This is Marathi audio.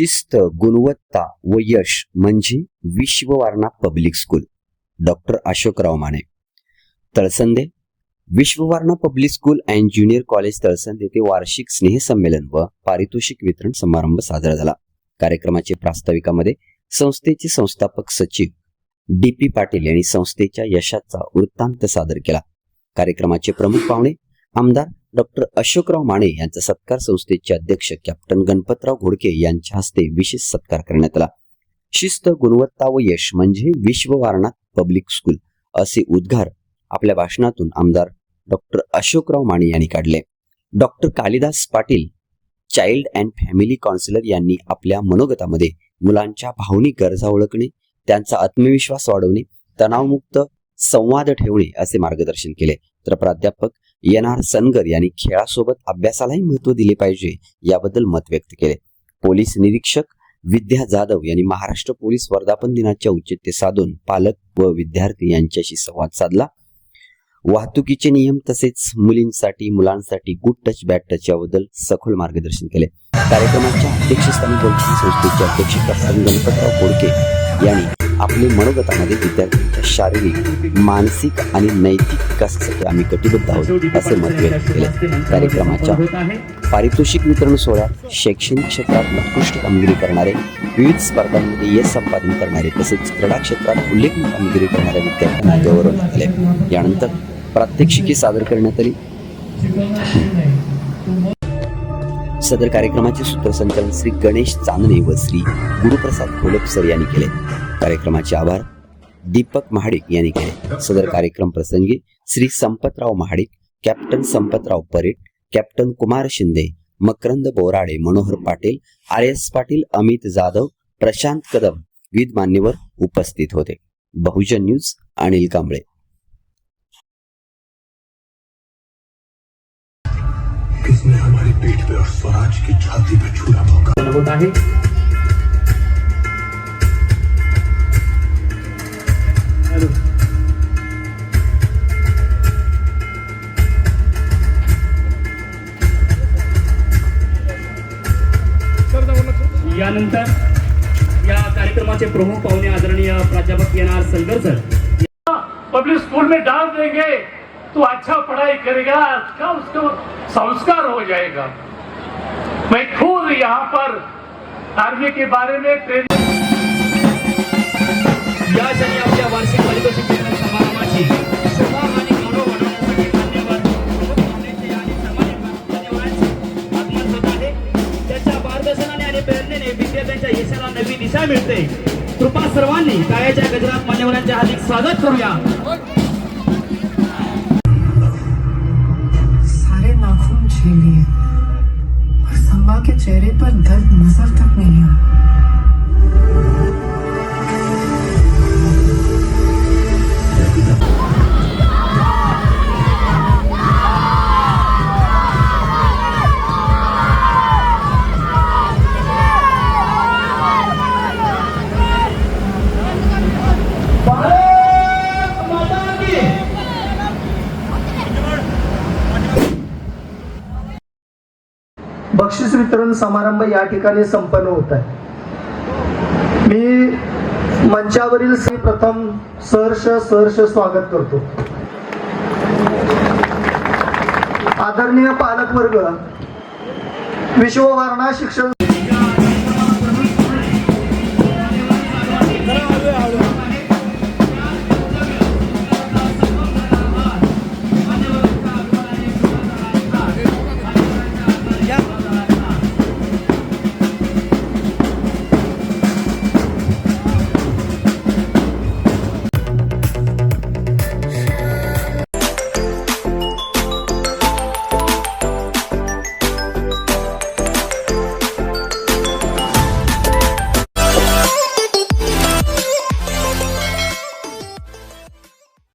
शिस्त गुणवत्ता व यश म्हणजे Vishwawarana public school. Doctor Ashokrao Mane. Talsande. Vishwawarana public school and junior college Talsand येथे वार्षिक स्नेहसंमेलन व पारितोषिक वितरण समारंभ साजरा झाला. कार्यक्रमाचे प्रास्ताविकामध्ये संस्थेचे संस्थापक सचिव डी पी पाटील यांनी संस्थेच्या यशाचा वृत्तांत सादर केला. कार्यक्रमाचे प्रमुख पाहुणे आमदार डॉक्टर अशोकराव माने यांचा सत्कार संस्थेचे अध्यक्ष कॅप्टन गणपतराव घोडके यांच्या हस्ते विशेष सत्कार करण्यात आला. शिस्त गुणवत्ता व यश म्हणजे विश्ववारणा पब्लिक स्कूल असे उद्गार आपल्या भाषणातून आमदार डॉक्टर अशोकराव माने यांनी काढले. Doctor Kalidas Patil child and family counsellor यांनी आपल्या मनोगतामध्ये मुलांच्या भावनिक गरजा ओळखणे त्यांचा आत्मविश्वास वाढवणे तणावमुक्त संवाद ठेवणे असे मार्गदर्शन केले. तर प्राध्यापक एन आर सनगर यांनी खेळासोबत अभ्यासालाही महत्त्व दिले पाहिजे याबद्दल मत व्यक्त केले. पोलीस निरीक्षक विद्या जाधव यांनी महाराष्ट्र पोलीस वर्धापन दिनाच्या औचित्य साधून पालक व विद्यार्थी यांच्याशी संवाद साधला. वाहतुकीचे नियम तसेच मुलींसाठी मुलांसाठी गुड टच बॅड टच याबद्दल सखोल मार्गदर्शन केले. कार्यक्रमाच्या अध्यक्षस्थानी संस्थेचे अध्यक्ष गणपतराव कोडके यांनी आपले मनोगतामध्ये विद्यार्थ्यांच्या शारीरिक मानसिक आणि नैतिक विकासासाठी आम्ही कटिबद्ध आहोत असे मत व्यक्त केले. कार्यक्रमाच्या पारितोषिक वितरण सोहळ्यात शैक्षणिक क्षेत्रात उत्कृष्ट कामगिरी करणारे विविध स्पर्धांमध्ये यश संपादन करणारे तसेच क्रीडा क्षेत्रात उल्लेखनीय कामगिरी करणाऱ्या विद्यार्थ्यांना गौरवण्यात आले यानंतर प्रात्यक्षिके सादर करण्यात आली. सदर कार्यक्रमाचे सूत्रसंचालन श्री गणेश चांदणे व श्री गुरुप्रसाद कोलपसर यांनी केले. कार्यक्रमाचे आभार दीपक महाडिक यांनी केले. सदर कार्यक्रम प्रसंगी Shri Sampatrao Mahadik captain Sampatrao Paret captain Kumar Shinde Makarand Borade Manohar Patil R S Patil Amit Jadhav Prashant Kadam विविध मान्यवर उपस्थित होते. बहुजन न्यूज अनिल कांबळे. किसने पीठ पे और स्वराज की छाती पे छुरा भोंका होत हॅलो. यानंतर या कार्यक्रमाचे प्रमुख पाहुणे आदरणीय प्राध्यापक N R sir public school में डाल देंगे. तू अच्छा पढ़ाई करेगा अच्छा उसको संस्कार हो जाएगा। मैं खुद यहाँ पर आर्मी के बारे में ट्रेनिंग आपल्या वार्षिक पारितोषिक वितरण समारंभाची शोभा आणि गौरव वाढवण्यासाठी मान्यवर प्रमुख पाहुण्यांचे आणि मान्यवरांचे आगमन होत आहे. त्याच्या मार्गदर्शनाने आणि प्रेरणेने विद्यार्थ्यांच्या यशाला नवी दिशा मिळते. कृपा सर्वांनी कायाच्या गजरात मान्यवरांचे हार्दिक स्वागत करूया. चेहरे पर दर्द नजर तक नहीं आया। वितरण समारंभ या ठिकाणी संपन्न होत आहे. मी मंचावरील श्री प्रथम सहर्ष सहर्ष स्वागत करतो. आदरणीय पालकवर्ग विश्ववारणा शिक्षण